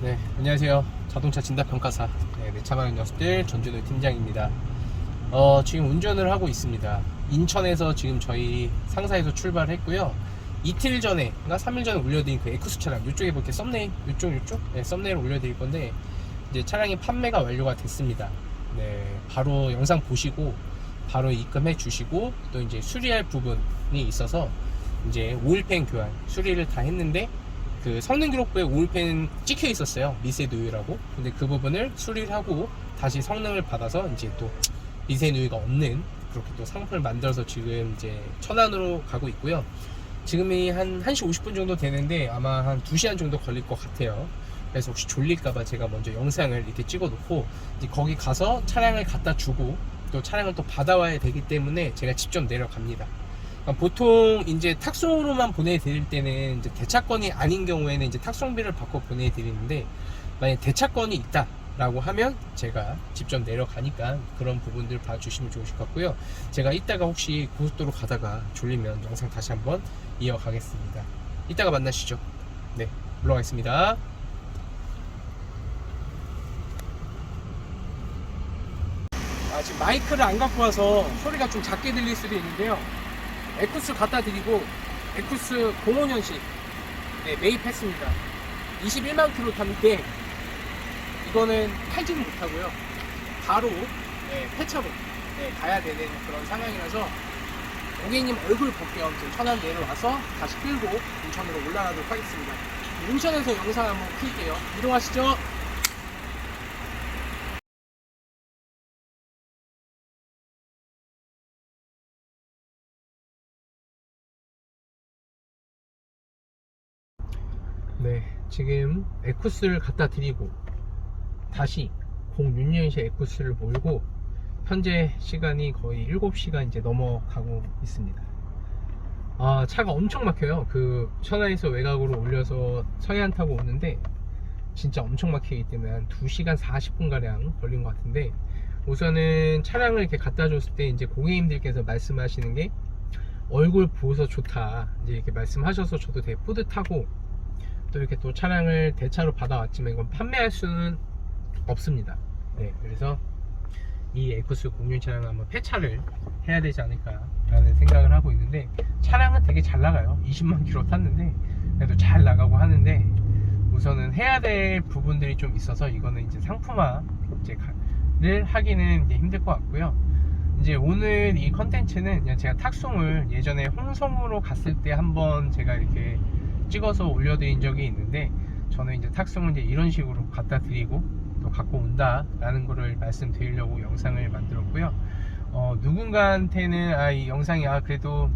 네, 안녕하세요. 자동차 진단평가사 네, 내 차마는 녀석들 전준호 팀장입니다. 어, 지금 운전을 하고 있습니다. 인천에서 지금 저희 상사에서 출발을 했고요. 이틀 전에, 그러니까 3일 전에 올려드린 그 에쿠스 차량, 이쪽에 볼게 썸네일, 이쪽, 이쪽? 네, 썸네일을 올려드릴 건데, 이제 차량이 판매가 완료가 됐습니다. 네, 바로 영상 보시고, 바로 입금해 주시고, 또 이제 수리할 부분이 있어서, 이제 오일팬 교환, 수리를 다 했는데, 그 성능 기록부에 오일팬 찍혀 있었어요. 미세 누유라고. 근데 그 부분을 수리를 하고 다시 성능을 받아서 이제 또 미세 누유가 없는 그렇게 또 상품을 만들어서 지금 이제 천안으로 가고 있고요. 지금이 한 1시 50분 정도 되는데 아마 한 2시간 정도 걸릴 것 같아요. 그래서 혹시 졸릴까봐 제가 먼저 영상을 이렇게 찍어 놓고 거기 가서 차량을 갖다 주고 또 차량을 또 받아와야 되기 때문에 제가 직접 내려갑니다. 그러니까 보통 이제 탁송으로만 보내드릴 때는 이제 대차권이 아닌 경우에는 이제 탁송비를 받고 보내드리는데 만약 대차권이 있다 라고 하면 제가 직접 내려가니까 그런 부분들 봐주시면 좋으실 것 같고요. 제가 이따가 혹시 고속도로 가다가 졸리면 영상 다시 한번 이어가겠습니다. 이따가 만나시죠. 네, 올라가겠습니다. 아, 지금 마이크를 안 갖고 와서 소리가 좀 작게 들릴 수도 있는데요. 에쿠스 갖다 드리고 에쿠스 05년식 네, 매입했습니다. 21만 킬로 탔는데 이거는 팔지는 못하고요. 바로 네, 폐차로 네, 가야 되는 그런 상황이라서 고객님 얼굴 볼겸 지금 천안 내려와서 다시 끌고 인천으로 올라가도록 하겠습니다. 인천에서 영상 한번 킬게요. 이동하시죠. 네, 지금 에쿠스를 갖다 드리고 다시 06년식 에쿠스를 몰고 현재 시간이 거의 7시간 이제 넘어가고 있습니다. 아, 차가 엄청 막혀요. 그 천안에서 외곽으로 올려서 서해안 타고 오는데 진짜 엄청 막히기 때문에 한 2시간 40분 가량 걸린 것 같은데 우선은 차량을 이렇게 갖다 줬을 때 이제 고객님들께서 말씀하시는 게 얼굴 보호서 좋다 이제 이렇게 말씀하셔서 저도 되게 뿌듯하고 또 이렇게 또 차량을 대차로 받아왔지만 이건 판매할 수는 없습니다. 네, 그래서 이 에쿠스 공유 차량을 한번 폐차를 해야 되지 않을까라는 생각을 하고 있는데 차량은 되게 잘 나가요. 20만 킬로 탔는데 그래도 잘 나가고 하는데 우선은 해야 될 부분들이 좀 있어서 이거는 이제 상품화 이제를 하기는 이제 힘들 것 같고요. 이제 오늘 이 컨텐츠는 그냥 제가 탁송을 예전에 홍성으로 갔을 때 한번 제가 이렇게 찍어서 올려드린 적이 있는데 저는 이제 탁송을 이제 이런 식으로 갖다 드리고 또 갖고 온다라는 거를 말씀드리려고 영상을 만들었고요. 어, 누군가한테는 아, 이 영상이 아 그래도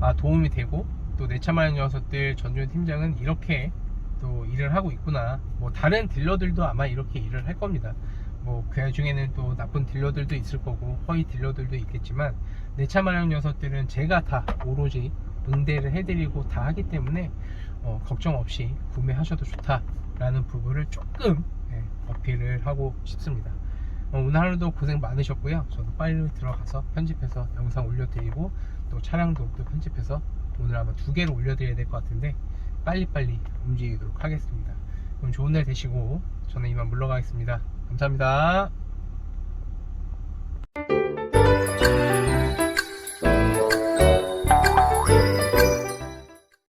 아, 도움이 되고 또 내차 마련 녀석들 전준 팀장은 이렇게 또 일을 하고 있구나. 뭐 다른 딜러들도 아마 이렇게 일을 할 겁니다. 뭐 그 중에는 또 나쁜 딜러들도 있을 거고 허위 딜러들도 있겠지만 내차 마련 녀석들은 제가 다 오로지 응대를 해드리고 다 하기 때문에 어, 걱정 없이 구매하셔도 좋다라는 부분을 조금 예, 어필을 하고 싶습니다. 어, 오늘 하루도 고생 많으셨고요. 저도 빨리 들어가서 편집해서 영상 올려드리고 또 차량도 또 편집해서 오늘 아마 두 개를 올려드려야 될 것 같은데 빨리빨리 움직이도록 하겠습니다. 그럼 좋은 날 되시고 저는 이만 물러가겠습니다. 감사합니다.